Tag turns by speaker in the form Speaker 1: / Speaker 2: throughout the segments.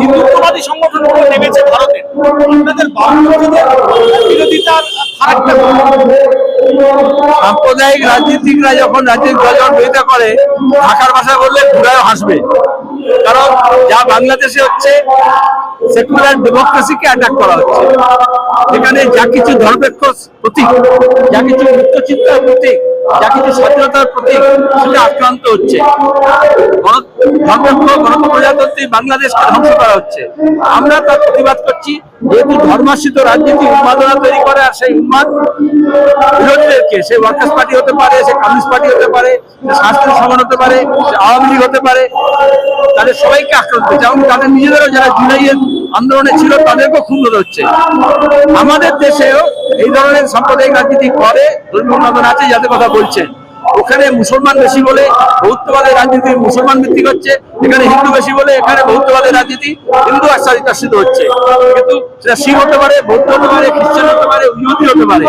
Speaker 1: হিন্দুত্ববাদী সংগঠনগুলো নেমেছে ভারতে বিরোধিতার
Speaker 2: সাম্প্রদায়িক রাজনীতিকরা যখন রাজনীতি দল বিরোধিতা করে, ঢাকার ভাষায় বললে ঘুরায় হাসবে। কারণ যা বাংলাদেশে হচ্ছে সেকুলার ডেমোক্রেসিকে অ্যাটাক করা হচ্ছে। এখানে যা কিছু ধর্মেক্ষ প্রতীক, যা কিছু উচ্চচিন্তার প্রতীক যা কিছু স্বাধীনতার প্রতীক সেটা আক্রান্ত হচ্ছে। বাংলাদেশকে ধ্বংস করা হচ্ছে। আমরা তার প্রতিবাদ করছি, যেহেতু রাজনীতি উন্মাদনা তৈরি করে আর সেই উন্মাদ বিরোধীদেরকে, সে ওয়ার্কার্স পার্টি হতে পারে, সে কমিউনিস্ট পার্টি হতে পারে স্বাস্থ্য সমান হতে পারে, সে আওয়ামী লীগ হতে পারে, তাদের সবাইকে আক্রান্ত এবং তাদের নিজেদেরও যারা জুলাইয়ের আন্দোলনে ছিল, তাদেরকেও খুন হচ্ছে। আমাদের দেশেও এই ধরনের সাম্প্রদায়িক রাজনীতি করে ধর্মীয় উন্মাদন আছে, যাদের কথা বলছেন ওখানে মুসলমান বেশি বলে বৌদ্ধবাদের রাজনীতি মুসলমান ভিত্তিক হচ্ছে, এখানে হিন্দু বেশি বলে এখানে বৌদ্ধবাদের রাজনীতি হিন্দু আশ্বাসিত হচ্ছে। কিন্তু সেটা শিখ হতে পারে, বৌদ্ধ হতে পারে, খ্রিস্টান হতে পারে, ইহুদি হতে পারে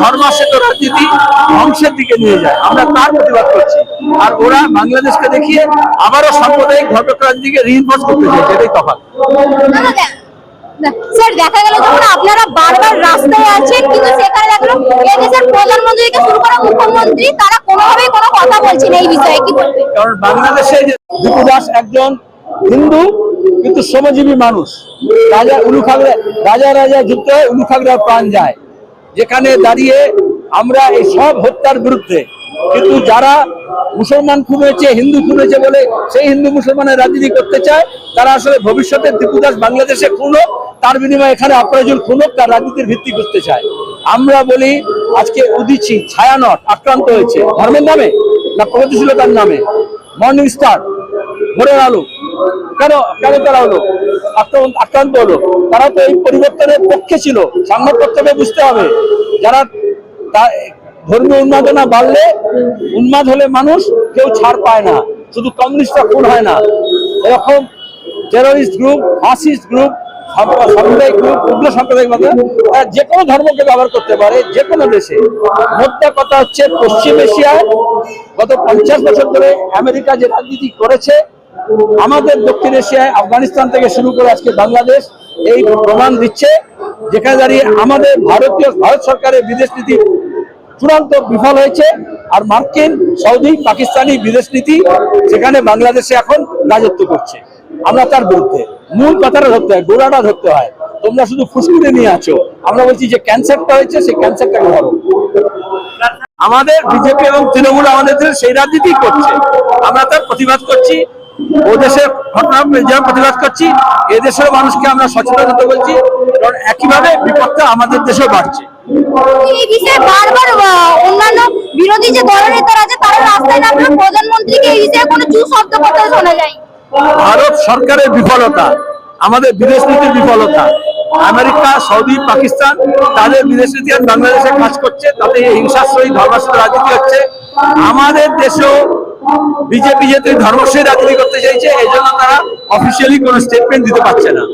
Speaker 2: ধর্মাশ্রিত রাজনীতি ধ্বংসের দিকে নিয়ে যায়। আমরা তার প্রতিবাদ করছি। আর ওরা বাংলাদেশকে দেখিয়ে আবারও সাম্প্রদায়িক ধর্মক রাজনীতিকে রিইনফোর্স করতে চাইছে, এটাই তফাৎ। একজন হিন্দু, কিন্তু শ্রমজীবী মানুষ। রাজা উলুখাগড়া, রাজা রাজা যুদ্ধ উলুখাগড়ার প্রাণ যায়। যেখানে দাঁড়িয়ে আমরা এই সব হত্যার বিরুদ্ধে কিন্তু যারা মুসলমান হয়েছে, হিন্দু হয়েছে বলে সেই হিন্দু মুসলমানের রাজনীতি করতে চায়, তারা আসলে ভবিষ্যতে দীপু দাস বাংলাদেশে খুন তার বিনিময়ে এখানে অপরাজন খুন তার রাজনীতির ভিত্তি করতে চায়। আমরা বলি, আজকে উদিচি ছায়ানট আক্রান্ত হয়েছে। ধর্মের নামে না প্রগতিশীলতার নামে? মর্নিং স্টার ভোরের আলো। কেন কেন তারা হলো? আক্রান্ত হলো। তারা তো এই পরিবর্তনের পক্ষে ছিল। সাংবাদ বুঝতে হবে। যারা ধর্মীয় উন্মাদনা বাড়লে উন্মাদ হলে মানুষ কেউ ছাড় পায় না। শুধু কমিউনিস্টরা খুন হয় না। এরকম টেরোরিস্ট গ্রুপ ফাসিস্ট গ্রুপ সাম্প্রদায়িক গ্রুপ উগ্র সাম্প্রদায়িক মতে তারা যে কোনো ধর্মকে ব্যবহার করতে পারে যে কোনো দেশে। মোদ্দা কথা হচ্ছে পশ্চিম এশিয়ায় গত পঞ্চাশ বছর ধরে আমেরিকা যে রাজনীতি করেছে, আমাদের দক্ষিণ এশিয়ায় আফগানিস্তান থেকে শুরু করে আজকে বাংলাদেশ এই প্রমাণ দিচ্ছে, যেখানে দাঁড়িয়ে আমাদের ভারতীয়, ভারত সরকারের বিদেশ নীতি চূড়ান্ত বিফল হয়েছে। আর মার্কিন, সৌদি, পাকিস্তানি বিদেশ নীতি সেখানে বাংলাদেশে এখন রাজত্ব করছে। আমরা তার বিরুদ্ধে মূল কথাটা ধরতে হয়, গোড়াটা ধরতে হয়। তোমরা শুধু ফুসকুড়ে নিয়ে আছো। আমরা বলছি যে ক্যান্সারটা হয়েছে, সেই ক্যান্সারটাকে ধরো? আমাদের বিজেপি এবং তৃণমূল আমাদের দেশে সেই রাজনীতি করছে। আমরা তার প্রতিবাদ করছি। ও দেশের ঘটনা যেমন প্রতিবাদ করছি। এদেশের মানুষকে আমরা সচেতন হতে বলছি। কারণ একইভাবে বিপদটা আমাদের দেশেও বাড়ছে।
Speaker 3: এই বারবার অন্যান্য বিরোধী যে দলনেতারা আছে, তারা রাস্তায় নামলে প্রধানমন্ত্রীকে এই বিষয়ে কোনো চু শব্দ করতে শোনা যায়
Speaker 2: ভারত সরকারের বিফলতা, আমাদের বিদেশ নীতির বিফলতা, আমেরিকা, সৌদি, পাকিস্তান, তাদের বিদেশ নীতি আর বাংলাদেশে কাজ করছে, তাতে হিংসাশ্রয়ী, ধর্মাশ্রয় রাজনীতি হচ্ছে। আমাদের দেশেও বিজেপি যেহেতু এই ধর্মশ্রয়ী রাজনীতি করতে চাইছে এই জন্য তারা অফিসিয়ালি কোনো স্টেটমেন্ট দিতে পারছে না।